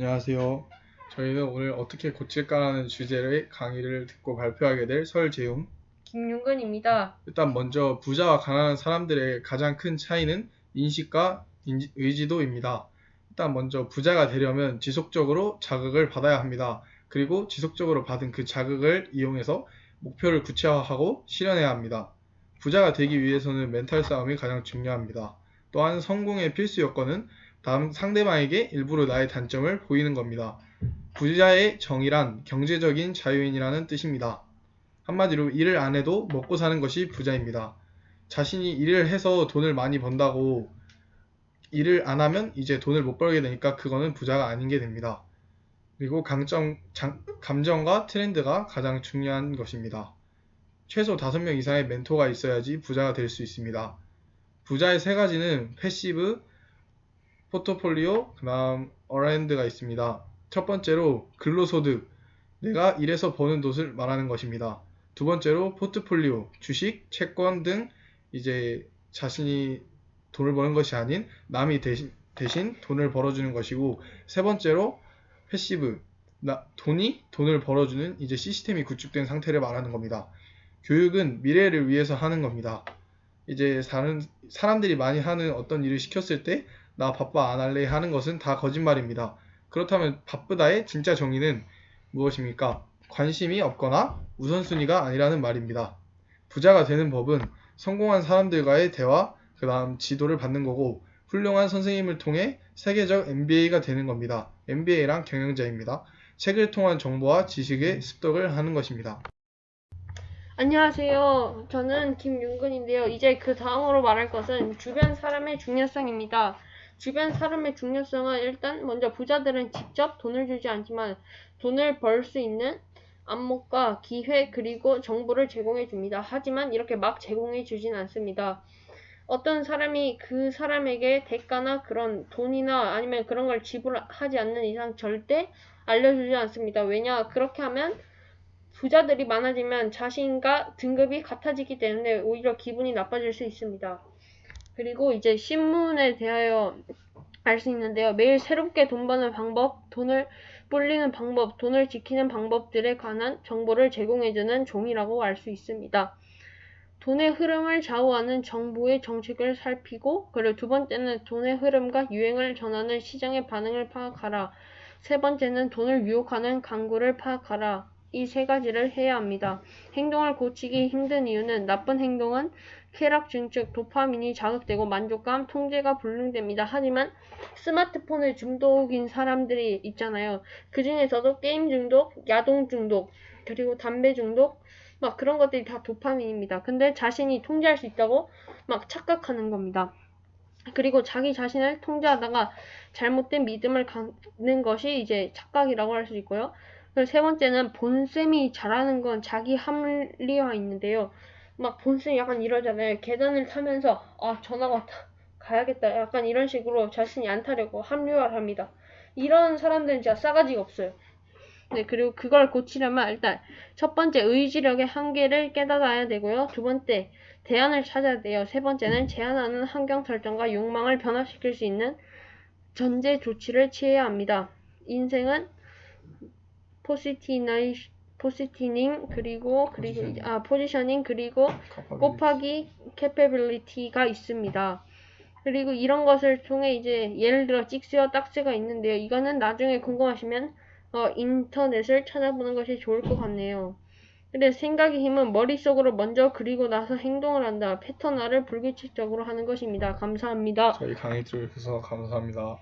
안녕하세요. 저희는 오늘 어떻게 고칠까라는 주제의 강의를 듣고 발표하게 될 설재용. 김윤근입니다. 일단 먼저 부자와 가난한 사람들의 가장 큰 차이는 인식과 인지- 의지도입니다. 일단 먼저 부자가 되려면 지속적으로 자극을 받아야 합니다. 그리고 지속적으로 받은 그 자극을 이용해서 목표를 구체화하고 실현해야 합니다. 부자가 되기 위해서는 멘탈 싸움이 가장 중요합니다. 또한 성공의 필수 요건은 다음 상대방에게 일부러 나의 단점을 보이는 겁니다. 부자의 정의란 경제적인 자유인이라는 뜻입니다. 한마디로 일을 안 해도 먹고 사는 것이 부자입니다. 자신이 일을 해서 돈을 많이 번다고 일을 안 하면 이제 돈을 못 벌게 되니까 그거는 부자가 아닌 게 됩니다. 그리고 강정, 장- 감정과 트렌드가 가장 중요한 것입니다. 최소 5명 이상의 멘토가 있어야지 부자가 될 수 있습니다. 부자의 세 가지는 패시브, 포트폴리오, 그다음 어랜드가 있습니다. 첫 번째로 근로소득, 내가 일해서 버는 돈을 말하는 것입니다. 두 번째로 포트폴리오, 주식, 채권 등 이제 자신이 돈을 버는 것이 아닌 남이 대신, 대신 돈을 벌어주는 것이고 세 번째로 패시브, 나, 돈이 돈을 벌어주는 이제 시스템이 구축된 상태를 말하는 겁니다. 교육은 미래를 위해서 하는 겁니다. 이제 사는, 사람들이 많이 하는 어떤 일을 시켰을 때 나 바빠 안 할래 하는 것은 다 거짓말입니다. 그렇다면 바쁘다의 진짜 정의는 무엇입니까? 관심이 없거나 우선순위가 아니라는 말입니다. 부자가 되는 법은 성공한 사람들과의 대화, 그 다음 지도를 받는 거고, 훌륭한 선생님을 통해 세계적 MBA가 되는 겁니다. MBA란 경영자입니다. 책을 통한 정보와 지식의 습득을 하는 것입니다. 안녕하세요. 저는 김윤근인데요. 이제 그 다음으로 말할 것은 주변 사람의 중요성입니다. 주변 사람의 중요성은 일단 먼저 부자들은 직접 돈을 주지 않지만 돈을 벌 수 있는 안목과 기회 그리고 정보를 제공해 줍니다. 하지만 이렇게 막 제공해 주진 않습니다. 어떤 사람이 그 사람에게 대가나 그런 돈이나 아니면 그런 걸 지불하지 않는 이상 절대 알려주지 않습니다. 왜냐? 그렇게 하면 부자들이 많아지면 자신과 등급이 같아지기 때문에 오히려 기분이 나빠질 수 있습니다. 그리고 이제 신문에 대하여 알 수 있는데요. 매일 새롭게 돈 버는 방법, 돈을 불리는 방법, 돈을 지키는 방법들에 관한 정보를 제공해주는 종이라고 알 수 있습니다. 돈의 흐름을 좌우하는 정부의 정책을 살피고, 그리고 두 번째는 돈의 흐름과 유행을 전하는 시장의 반응을 파악하라. 세 번째는 돈을 유혹하는 광고를 파악하라. 이 세 가지를 해야 합니다. 행동을 고치기 힘든 이유는 나쁜 행동은 쾌락 증축, 도파민이 자극되고 만족감, 통제가 불능됩니다. 하지만 스마트폰에 중독인 사람들이 있잖아요. 그 중에서도 게임 중독, 야동 중독, 그리고 담배 중독, 막 그런 것들이 다 도파민입니다. 근데 자신이 통제할 수 있다고 막 착각하는 겁니다. 그리고 자기 자신을 통제하다가 잘못된 믿음을 갖는 것이 이제 착각이라고 할 수 있고요. 세 번째는 본쌤이 잘하는 건 자기 합리화 있는데요. 막 본쌤이 약간 이러잖아요. 계단을 타면서 아 전화가 왔다. 가야겠다. 약간 이런 식으로 자신이 안 타려고 합리화를 합니다. 이런 사람들은 진짜 싸가지가 없어요. 네, 그리고 그걸 고치려면 일단 첫 번째 의지력의 한계를 깨달아야 되고요. 두 번째 대안을 찾아야 돼요. 세 번째는 제한하는 환경 설정과 욕망을 변화시킬 수 있는 전제 조치를 취해야 합니다. 인생은 포시티나이 포시티닝 그리고 그리고 포지셔닝. 아 포지셔닝 그리고 곱하기 캐패빌리티가 있습니다. 그리고 이런 것을 통해 이제 예를 들어 찍스와 딱스가 있는데요. 이거는 나중에 궁금하시면 어, 인터넷을 찾아보는 것이 좋을 것 같네요. 근데 생각의 힘은 머릿속으로 먼저 그리고 나서 행동을 한다. 패턴화를 불규칙적으로 하는 것입니다. 감사합니다. 저희 강의 들어주셔서 감사합니다.